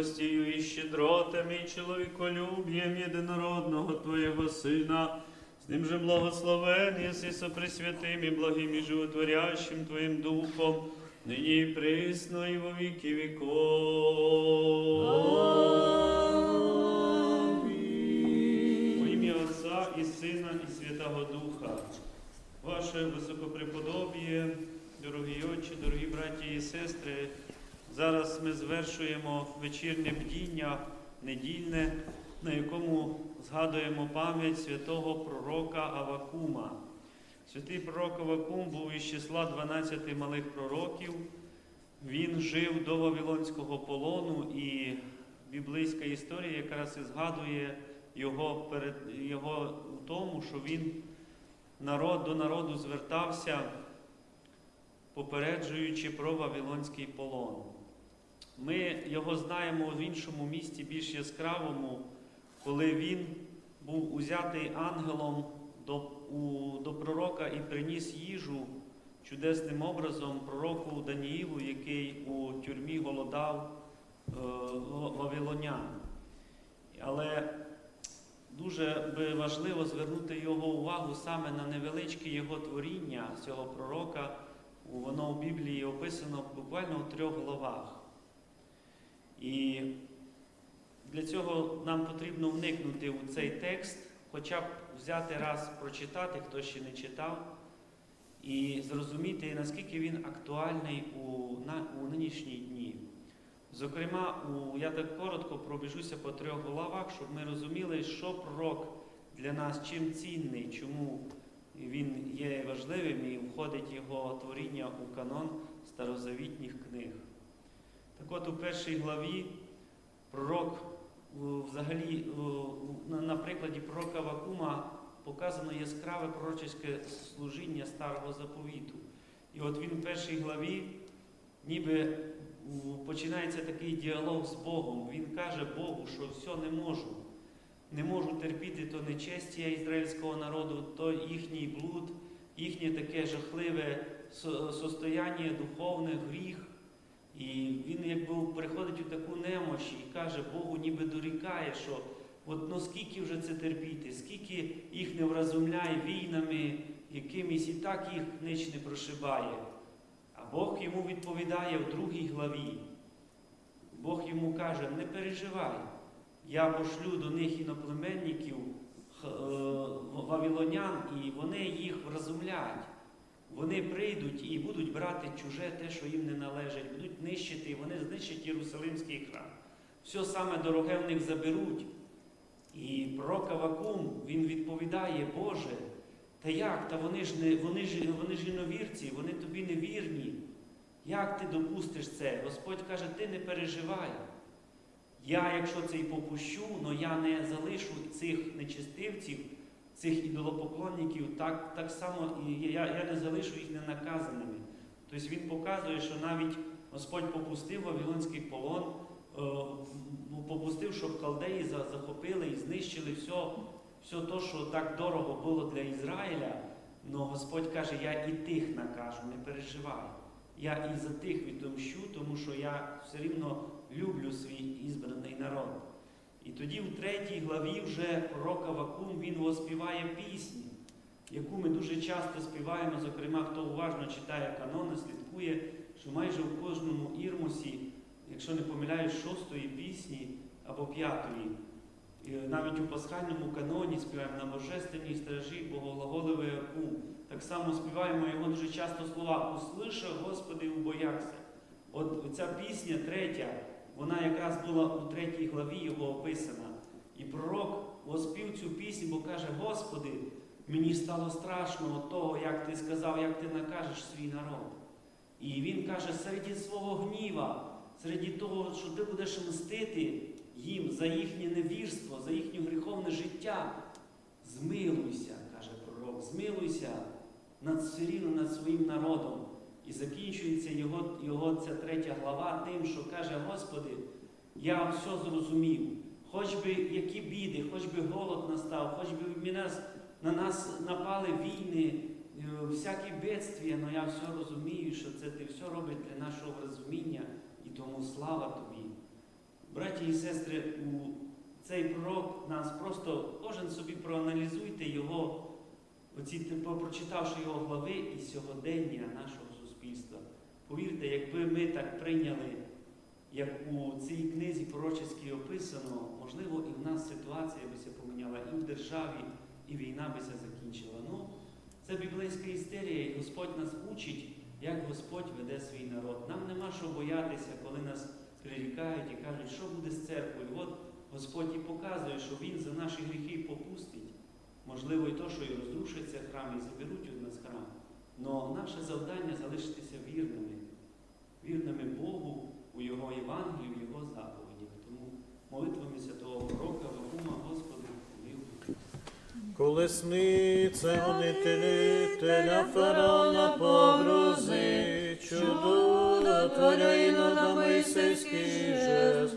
милостію і щедротами, і чоловіколюб'ям єдинородного Твоєго Сина, з ним же благословен єси сопресвятим і благим і животворящим Твоїм Духом, нині і присно, і во віки віков. Во ім'я Отця і Сина, і Святого Духа. Ваше високопреподобіє, дорогі отчі, дорогі браті і сестри, зараз ми звершуємо вечірнє бдіння недільне, на якому згадуємо пам'ять святого пророка Авакума. Святий пророк Авакум був із числа 12 малих пророків. Він жив до Вавилонського полону, і біблійська історія якраз і згадує його, перед, його у тому, що він народ до народу звертався, попереджуючи про Вавилонський полон. Ми його знаємо в іншому місті, більш яскравому, коли він був узятий ангелом до, у, до пророка і приніс їжу чудесним образом пророку Даніїлу, який у тюрмі голодав е, вавилонян. Але дуже би важливо звернути його увагу саме на невеличке його творіння цього пророка. Воно в Біблії описано буквально у трьох главах. І для цього нам потрібно вникнути у цей текст, хоча б взяти раз прочитати, хто ще не читав, і зрозуміти, наскільки він актуальний у, на, у нинішні дні. Зокрема, у, я так коротко пробіжуся по трьох главах, щоб ми розуміли, що пророк для нас чим цінний, чому він є важливим і входить його творіння у канон старозавітніх книг. Так от у першій главі пророк взагалі на прикладі пророка Вакума показано яскраве пророчеське служіння старого заповіту. І от він в першій главі ніби починається такий діалог з Богом. Він каже Богу, що все не можу. Не можу терпіти то нечестя ізраїльського народу, то їхній блуд, їхнє таке жахливе состояння, духовне, гріх. І він якби приходить у таку немощ і каже, Богу ніби дорікає, що от ну скільки вже це терпіти, скільки їх не вразумляє війнами, якимись і так їх ніч не прошибає. А Бог йому відповідає в другій главі. Бог йому каже, не переживай, я пошлю до них іноплеменників вавилонян, і вони їх вразумляють. Вони прийдуть і будуть брати чуже те, що їм не належить, будуть нищити, вони знищать Єрусалимський храм. Все саме дороге в них заберуть. І пророк Авакум, він відповідає, Боже, та як? Та вони ж не, вони ж, вони ж іновірці, вони тобі не вірні. Як ти допустиш це? Господь каже, ти не переживай. Я, якщо це і попущу, але я не залишу цих нечистивців цих ідолопоклонників так так само і я, я не залишу їх ненаказаними. Тобто він показує, що навіть Господь попустив Вавилонський полон, е, попустив, щоб халдеї захопили і знищили все, все те, що так дорого було для Ізраїля. але Господь каже, я і тих накажу, не переживай. Я і за тих відомщу, тому що я все рівно люблю свій тоді в третій главі вже пророк Авакум він оспіває пісню, яку ми дуже часто співаємо, зокрема, хто уважно читає канони, слідкує, що майже в кожному ірмусі, якщо не помиляюсь, шостої пісні або п'ятої. Навіть у пасхальному каноні співаємо на божественній стражі Богоглаголевий Акум. Так само співаємо його дуже часто слова Услиша, Господи, убоякся. От ця пісня третя вона якраз була у третій главі його описана. І пророк оспів цю пісню, бо каже, Господи, мені стало страшно від того, як ти сказав, як ти накажеш свій народ. І він каже, серед свого гніва, серед того, що ти будеш мстити їм за їхнє невірство, за їхнє гріховне життя, змилуйся, каже пророк, змилуйся над все над своїм народом. І закінчується його його ця третя глава тим, що каже, Господи, я все зрозумів, хоч би які біди, хоч би голод настав, хоч би на нас напали війни, е, всякі бедствия, але я все розумію, що це ти все робиш для нашого розуміння і тому слава тобі. Браті і сестри, цей пророк нас просто кожен собі проаналізуйте його, оці, прочитавши його глави і сьогодення нашого суспільства. Повірте, якби ми так прийняли, як у цій книзі пророчеській описано, можливо, і в нас ситуація би се поміняла, і в державі, і війна би се закінчила. Ну, це біблійська істерія, і Господь нас учить, як Господь веде свій народ. Нам нема що боятися, коли нас прирікають і кажуть, що буде з церквою. От Господь і показує, що Він за наші гріхи попустить. Можливо, і то, що і розрушиться храм, і заберуть у нас храм. Наше завдання залишитися вірними, вірними Богу у Його Євангелії, в Його заповідях. Тому молитвами святого пророка Вакума Господу помилуй. Колесниця гонителя фараона погрози, чудо творя і над Мойсейський же